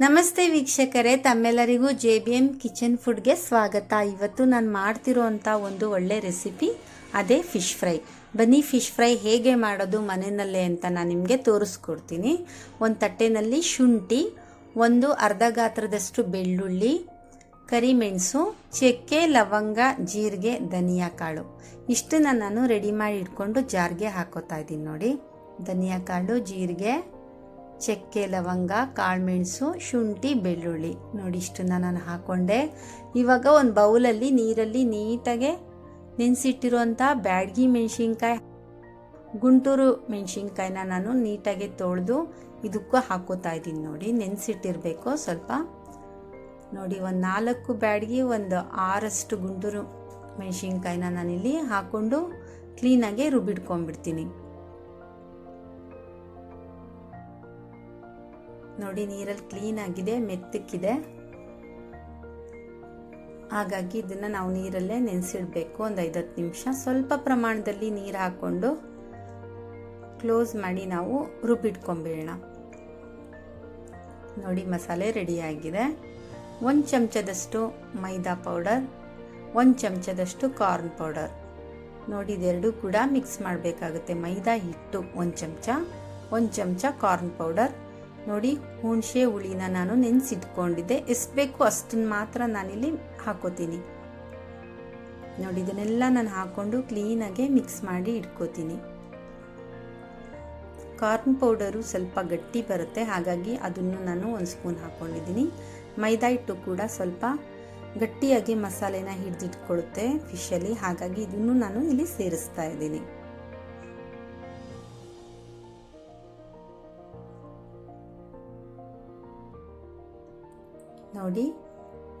ನಮಸ್ತೆ ವೀಕ್ಷಕರೇ, ತಮ್ಮೆಲ್ಲರಿಗೂ ಜೆ ಬಿ ಎಂ ಕಿಚನ್ ಫುಡ್ಗೆ ಸ್ವಾಗತ. ಇವತ್ತು ನಾನು ಮಾಡ್ತಿರೋಂಥ ಒಂದು ಒಳ್ಳೆ ರೆಸಿಪಿ, ಅದೇ ಫಿಶ್ ಫ್ರೈ. ಬನ್ನಿ, ಫಿಶ್ ಫ್ರೈ ಹೇಗೆ ಮಾಡೋದು ಮನೆಯಲ್ಲೇ ಅಂತ ನಾನು ನಿಮಗೆ ತೋರಿಸ್ಕೊಡ್ತೀನಿ. ಒಂದು ತಟ್ಟೆನಲ್ಲಿ ಶುಂಠಿ, ಒಂದು ಅರ್ಧ ಗಾತ್ರದಷ್ಟು ಬೆಳ್ಳುಳ್ಳಿ ಕರಿಮೆಣಸು ಚಕ್ಕೆ, ಲವಂಗ, ಜೀರಿಗೆ, ಧನಿಯಾ ಕಾಳು. ಇಷ್ಟನ್ನು ನಾನು ರೆಡಿ ಮಾಡಿ ಇಟ್ಕೊಂಡು ಜಾರ್ಗೆ ಹಾಕೋತಾ ಇದ್ದೀನಿ ನೋಡಿ. ಧನಿಯಾ ಕಾಳು, ಜೀರಿಗೆ ಚಕ್ಕೆ ಲವಂಗ, ಕಾಳುಮೆಣಸು, ಶುಂಠಿ, ಬೆಳ್ಳುಳ್ಳಿ. ನೋಡಿ ಇಷ್ಟನ್ನು ನಾನು ಹಾಕ್ಕೊಂಡೆ ಇವಾಗ ಒಂದು ಬೌಲಲ್ಲಿ ನೀರಲ್ಲಿ ನೀಟಾಗೆ ನೆನೆಸಿಟ್ಟಿರುವಂಥ ಬ್ಯಾಡ್ಗಿ ಮೆಣಸಿನ್ಕಾಯಿ, ಗುಂಟೂರು ಮೆಣಸಿನ್ಕಾಯಿನ ನಾನು ನೀಟಾಗಿ ತೊಳೆದು ಇದಕ್ಕೂ ಹಾಕೋತಾ ಇದ್ದೀನಿ ನೋಡಿ. ನೆನೆಸಿಟ್ಟಿರಬೇಕು ಸ್ವಲ್ಪ. ನೋಡಿ ಒಂದು ನಾಲ್ಕು ಬ್ಯಾಡ್ಗಿ, ಒಂದು ಆರಷ್ಟು ಗುಂಟೂರು ಮೆಣಸಿನ್ಕಾಯಿನ ನಾನಿಲ್ಲಿ ಹಾಕ್ಕೊಂಡು ಕ್ಲೀನಾಗೆ ರುಬ್ಬಿಡ್ಕೊಂಡ್ಬಿಡ್ತೀನಿ ನೋಡಿ, ನೀರಲ್ಲಿ ಕ್ಲೀನ್ ಆಗಿದೆ, ಮೆತ್ತಕ್ಕಿದೆ. ಹಾಗಾಗಿ ಇದನ್ನು ನಾವು ನೀರಲ್ಲೇ ನೆನೆಸಿಡ್ಬೇಕು, ಒಂದು ಐದತ್ತು ನಿಮಿಷ. ಸ್ವಲ್ಪ ಪ್ರಮಾಣದಲ್ಲಿ ನೀರು ಹಾಕ್ಕೊಂಡು ಕ್ಲೋಸ್ ಮಾಡಿ ನಾವು ರುಬ್ಬಿಟ್ಕೊಂಬಿಡೋಣ. ನೋಡಿ, ಮಸಾಲೆ ರೆಡಿಯಾಗಿದೆ ಒಂದು ಚಮಚದಷ್ಟು ಮೈದಾ ಪೌಡರ್ ಒಂದು ಚಮಚದಷ್ಟು ಕಾರ್ನ್ ಪೌಡರ್ ನೋಡಿ, ಇದೆರಡೂ ಕೂಡ ಮಿಕ್ಸ್ ಮಾಡಬೇಕಾಗುತ್ತೆ. ಮೈದಾ ಹಿಟ್ಟು ಒಂದು ಚಮಚ ಒಂದು ಚಮಚ ಕಾರ್ನ್ ಪೌಡರ್ ನೋಡಿ, ಹುಣಸೆ ಹುಳಿನ ನಾನು ನೆನೆಸಿಟ್ಕೊಂಡಿದ್ದೆ. ಎಷ್ಟು ಬೇಕು ಅಷ್ಟನ್ನು ಮಾತ್ರ ನಾನಿಲ್ಲಿ ಹಾಕೋತೀನಿ. ನೋಡಿ, ಇದನ್ನೆಲ್ಲ ನಾನು ಹಾಕೊಂಡು ಕ್ಲೀನಾಗೆ ಮಿಕ್ಸ್ ಮಾಡಿ ಇಟ್ಕೋತೀನಿ. ಕಾರ್ನ್ ಪೌಡರು ಸ್ವಲ್ಪ ಗಟ್ಟಿ ಬರುತ್ತೆ, ಹಾಗಾಗಿ ಅದನ್ನು ನಾನು ಒಂದು ಸ್ಪೂನ್ ಹಾಕ್ಕೊಂಡಿದ್ದೀನಿ. ಮೈದಾ ಹಿಟ್ಟು ಕೂಡ ಸ್ವಲ್ಪ ಗಟ್ಟಿಯಾಗಿ ಮಸಾಲೆನ ಹಿಡಿದಿಟ್ಕೊಳ್ಳುತ್ತೆ ಫಿಶಲ್ಲಿ ಹಾಗಾಗಿ ಇದನ್ನು ನಾನು ಇಲ್ಲಿ ಸೇರಿಸ್ತಾ ಇದ್ದೀನಿ. ನೋಡಿ.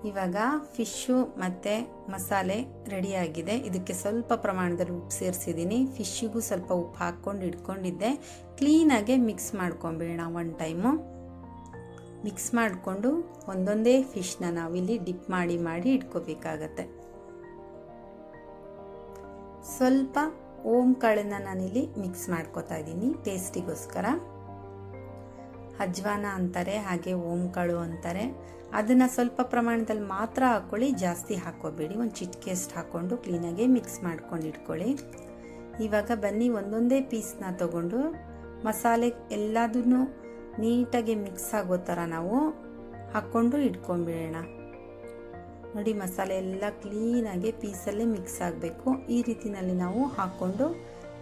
ಇವಾಗ ಫಿಶ್ಶು ಮತ್ತು ಮಸಾಲೆ ರೆಡಿಯಾಗಿದೆ. ಇದಕ್ಕೆ ಸ್ವಲ್ಪ ಪ್ರಮಾಣದಲ್ಲಿ ಉಪ್ಪು ಸೇರಿಸಿದ್ದೀನಿ. ಫಿಶ್ಶಿಗೂ ಸ್ವಲ್ಪ ಉಪ್ಪು ಹಾಕ್ಕೊಂಡು ಇಟ್ಕೊಂಡಿದ್ದೆ. ಕ್ಲೀನಾಗೆ ಮಿಕ್ಸ್ ಮಾಡ್ಕೊಂಬಿಡೋಣ ಒನ್ ಟೈಮು ಮಿಕ್ಸ್ ಮಾಡಿಕೊಂಡು ಒಂದೊಂದೇ ಫಿಶ್ನ ನಾವಿಲ್ಲಿ ಡಿಪ್ ಮಾಡಿ ಮಾಡಿ ಇಟ್ಕೋಬೇಕಾಗತ್ತೆ. ಸ್ವಲ್ಪ ಓಂ ಕಾಳನ್ನ ನಾನಿಲ್ಲಿ ಮಿಕ್ಸ್ ಮಾಡ್ಕೋತಾ ಇದ್ದೀನಿ. ಟೇಸ್ಟಿಗೋಸ್ಕರ ಅಜ್ವಾನ ಅಂತಾರೆ, ಹಾಗೆ ಓಂಕಾಳು ಅಂತಾರೆ. ಅದನ್ನು ಸ್ವಲ್ಪ ಪ್ರಮಾಣದಲ್ಲಿ ಮಾತ್ರ ಹಾಕ್ಕೊಳ್ಳಿ ಜಾಸ್ತಿ ಹಾಕೋಬೇಡಿ. ಒಂದು ಚಿಟಿಕೆಸ್ಟ್ ಹಾಕ್ಕೊಂಡು ಕ್ಲೀನಾಗಿ ಮಿಕ್ಸ್ ಮಾಡ್ಕೊಂಡು ಇಟ್ಕೊಳ್ಳಿ. ಇವಾಗ ಬನ್ನಿ, ಒಂದೊಂದೇ ಪೀಸ್ನ ತಗೊಂಡು ಮಸಾಲೆ ಎಲ್ಲದನ್ನು ನೀಟಾಗಿ ಮಿಕ್ಸ್ ಆಗೋ ಥರ ನಾವು ಹಾಕ್ಕೊಂಡು ಇಟ್ಕೊಂಡ್ಬಿಡೋಣ ನೋಡಿ, ಮಸಾಲೆ ಎಲ್ಲ ಕ್ಲೀನಾಗಿ ಪೀಸಲ್ಲೇ ಮಿಕ್ಸ್ ಆಗಬೇಕು. ಈ ರೀತಿಯಲ್ಲಿ ನಾವು ಹಾಕ್ಕೊಂಡು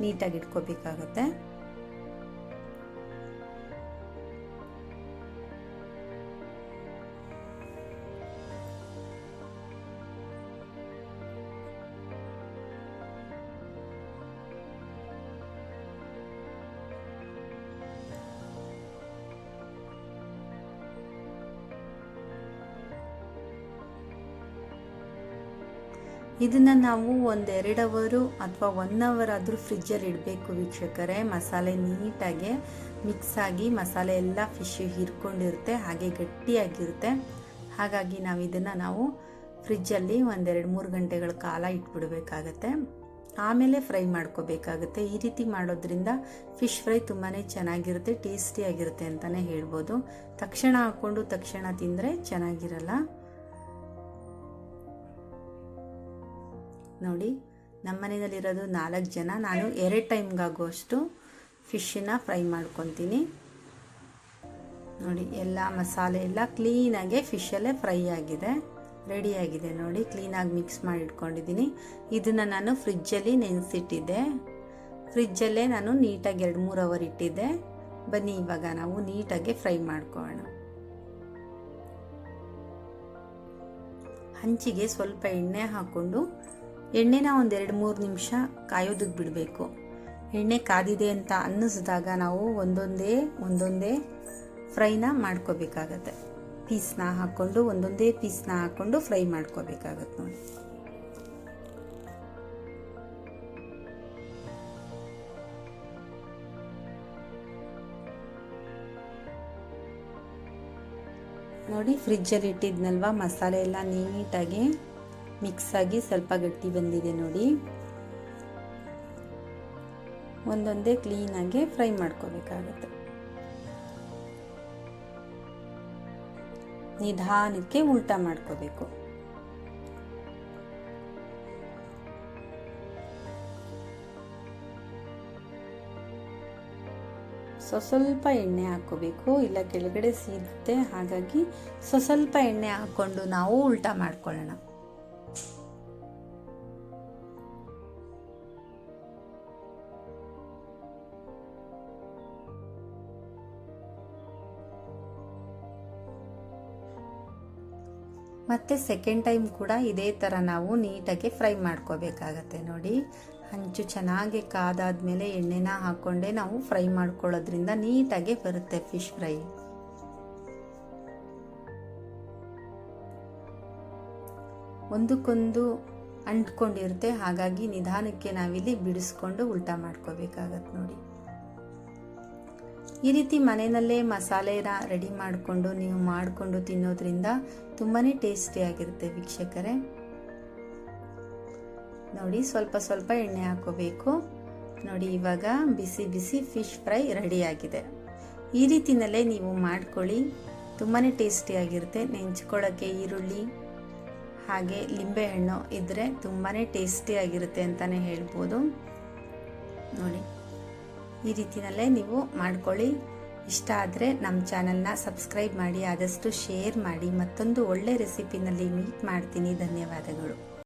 ನೀಟಾಗಿ ಇಟ್ಕೋಬೇಕಾಗತ್ತೆ. ಇದನ್ನು ನಾವು ಒಂದೆರಡು ಅವರು ಅಥವಾ ಒನ್ ಅವರ್ ಆದರೂ ಫ್ರಿಜ್ಜಲ್ಲಿ ಇಡಬೇಕು ವೀಕ್ಷಕರೇ. ಮಸಾಲೆ ನೀಟಾಗಿ ಮಿಕ್ಸ್ ಆಗಿ ಮಸಾಲೆ ಎಲ್ಲ ಫಿಶ್ ಹಿರ್ಕೊಂಡಿರುತ್ತೆ, ಹಾಗೆ ಗಟ್ಟಿಯಾಗಿರುತ್ತೆ. ಹಾಗಾಗಿ ನಾವು ಇದನ್ನು ನಾವು ಫ್ರಿಜ್ಜಲ್ಲಿ ಒಂದೆರಡು ಮೂರು ಗಂಟೆಗಳ ಕಾಲ ಇಟ್ಬಿಡಬೇಕಾಗತ್ತೆ. ಆಮೇಲೆ ಫ್ರೈ ಮಾಡ್ಕೋಬೇಕಾಗುತ್ತೆ. ಈ ರೀತಿ ಮಾಡೋದ್ರಿಂದ ಫಿಶ್ ಫ್ರೈ ತುಂಬಾ ಚೆನ್ನಾಗಿರುತ್ತೆ, ಟೇಸ್ಟಿಯಾಗಿರುತ್ತೆ ಅಂತಲೇ ಹೇಳ್ಬೋದು. ತಕ್ಷಣ ಹಾಕ್ಕೊಂಡು ತಕ್ಷಣ ತಿಂದರೆ ಚೆನ್ನಾಗಿರಲ್ಲ. ನೋಡಿ ನಮ್ಮ ಮನೆಯಲ್ಲಿರೋದು ನಾಲ್ಕು ಜನ. ನಾನು ಎರಡು ಟೈಮ್ಗಾಗುವಷ್ಟು ಫಿಶ್ಶನ್ನು ಫ್ರೈ ಮಾಡ್ಕೊತೀನಿ. ನೋಡಿ, ಎಲ್ಲ ಮಸಾಲೆ ಎಲ್ಲ ಕ್ಲೀನಾಗೆ ಫಿಶಲ್ಲೇ ಫ್ರೈ ಆಗಿದೆ ರೆಡಿಯಾಗಿದೆ ನೋಡಿ, ಕ್ಲೀನಾಗಿ ಮಿಕ್ಸ್ ಮಾಡಿ ಇಟ್ಕೊಂಡಿದ್ದೀನಿ. ಇದನ್ನು ನಾನು ಫ್ರಿಜ್ಜಲ್ಲಿ ನೆನೆಸಿಟ್ಟಿದ್ದೆ. ಫ್ರಿಜ್ಜಲ್ಲೇ ನಾನು ನೀಟಾಗಿ ಎರಡು ಮೂರು ಅವರ್ ಇಟ್ಟಿದ್ದೆ. ಬನ್ನಿ, ಇವಾಗ ನಾವು ನೀಟಾಗಿ ಫ್ರೈ ಮಾಡ್ಕೊಳ್ಳೋಣ. ಹಂಚಿಗೆ ಸ್ವಲ್ಪ ಎಣ್ಣೆ ಹಾಕ್ಕೊಂಡು ಎಣ್ಣೆನ ಒಂದು ಎರಡು ಮೂರು ನಿಮಿಷ ಕಾಯೋದಕ್ಕೆ ಬಿಡಬೇಕು. ಎಣ್ಣೆ ಕಾದಿದೆ ಅಂತ ಅನ್ನಿಸಿದಾಗ ನಾವು ಒಂದೊಂದೇ ಒಂದೊಂದೇ ಫ್ರೈನ ಮಾಡ್ಕೋಬೇಕಾಗತ್ತೆ. ಪೀಸ್ನ ಹಾಕ್ಕೊಂಡು ಒಂದೊಂದೇ ಪೀಸ್ನ ಹಾಕ್ಕೊಂಡು ಫ್ರೈ ಮಾಡ್ಕೋಬೇಕಾಗತ್ತೆ ನೋಡಿ. ನೋಡಿ, ಫ್ರಿಜ್ಜಲ್ಲಿ ಇಟ್ಟಿದ್ನಲ್ವ ಮಸಾಲೆ ಎಲ್ಲ ನೀಟಾಗಿ. ಮಿಕ್ಸ್ ಆಗಿ ಸ್ವಲ್ಪ ಗಟ್ಟಿ ಬಂದಿದೆ ನೋಡಿ. ಒಂದೊಂದೇ ಕ್ಲೀನಾಗಿ ಫ್ರೈ ಮಾಡ್ಕೋಬೇಕಾಗತ್ತೆ. ನಿಧಾನಕ್ಕೆ ಉಲ್ಟಾ ಮಾಡ್ಕೋಬೇಕು. ಸೊ, ಸ್ವಲ್ಪ ಎಣ್ಣೆ ಹಾಕ್ಕೋಬೇಕು. ಇಲ್ಲ, ಕೆಳಗಡೆ ಸೀದುತ್ತೆ ಹಾಗಾಗಿ, ಸೊ, ಸ್ವಲ್ಪ ಎಣ್ಣೆ ಹಾಕ್ಕೊಂಡು ನಾವು ಉಲ್ಟಾ ಮಾಡ್ಕೊಳ್ಳೋಣ. ಮತ್ತು ಸೆಕೆಂಡ್ ಟೈಮ್ ಕೂಡ ಇದೇ ಥರ ನಾವು ನೀಟಾಗಿ ಫ್ರೈ ಮಾಡ್ಕೋಬೇಕಾಗತ್ತೆ ನೋಡಿ. ಹಂಚು ಚೆನ್ನಾಗಿ ಕಾದಾದ್ಮೇಲೆ ಎಣ್ಣೆನ ಹಾಕ್ಕೊಂಡೆ ನಾವು ಫ್ರೈ ಮಾಡ್ಕೊಳ್ಳೋದ್ರಿಂದ ನೀಟಾಗಿ ಬರುತ್ತೆ ಫಿಶ್ ಫ್ರೈ ಒಂದಕ್ಕೊಂದು ಅಂಟ್ಕೊಂಡಿರುತ್ತೆ, ಹಾಗಾಗಿ ನಿಧಾನಕ್ಕೆ ನಾವಿಲ್ಲಿ ಬಿಡಿಸ್ಕೊಂಡು ಉಲ್ಟಾ ಮಾಡ್ಕೋಬೇಕಾಗತ್ತೆ ನೋಡಿ. ಈ ರೀತಿ ಮನೆಯಲ್ಲೇ ಮಸಾಲೆನ ರೆಡಿ ಮಾಡಿಕೊಂಡು ನೀವು ಮಾಡಿಕೊಂಡು ತಿನ್ನೋದ್ರಿಂದ ತುಂಬಾ ಟೇಸ್ಟಿಯಾಗಿರುತ್ತೆ ವೀಕ್ಷಕರೇ. ನೋಡಿ, ಸ್ವಲ್ಪ ಸ್ವಲ್ಪ ಎಣ್ಣೆ ಹಾಕೋಬೇಕು. ನೋಡಿ, ಇವಾಗ ಬಿಸಿ ಬಿಸಿ ಫಿಶ್ ಫ್ರೈ ರೆಡಿಯಾಗಿದೆ ಈ ರೀತಿನಲ್ಲೇ ನೀವು ಮಾಡ್ಕೊಳ್ಳಿ. ತುಂಬಾ ಟೇಸ್ಟಿಯಾಗಿರುತ್ತೆ ನೆಂಚ್ಕೊಳ್ಳೋಕ್ಕೆ ಈರುಳ್ಳಿ, ಹಾಗೆ ಲಿಂಬೆಹಣ್ಣು ಇದ್ದರೆ ತುಂಬಾ ಟೇಸ್ಟಿಯಾಗಿರುತ್ತೆ ಅಂತಲೇ ಹೇಳ್ಬೋದು. ನೋಡಿ ಈ ರೀತಿಯಲ್ಲೇ ನೀವು ಮಾಡ್ಕೊಳ್ಳಿ. ಇಷ್ಟ ಆದರೆ ನಮ್ಮ ಚಾನಲ್ನ ಸಬ್ಸ್ಕ್ರೈಬ್ ಮಾಡಿ, ಆದಷ್ಟು ಶೇರ್ ಮಾಡಿ. ಮತ್ತೊಂದು ಒಳ್ಳೆ ರೆಸಿಪಿನಲ್ಲಿ ಮೀಟ್ ಮಾಡ್ತೀನಿ. ಧನ್ಯವಾದಗಳು.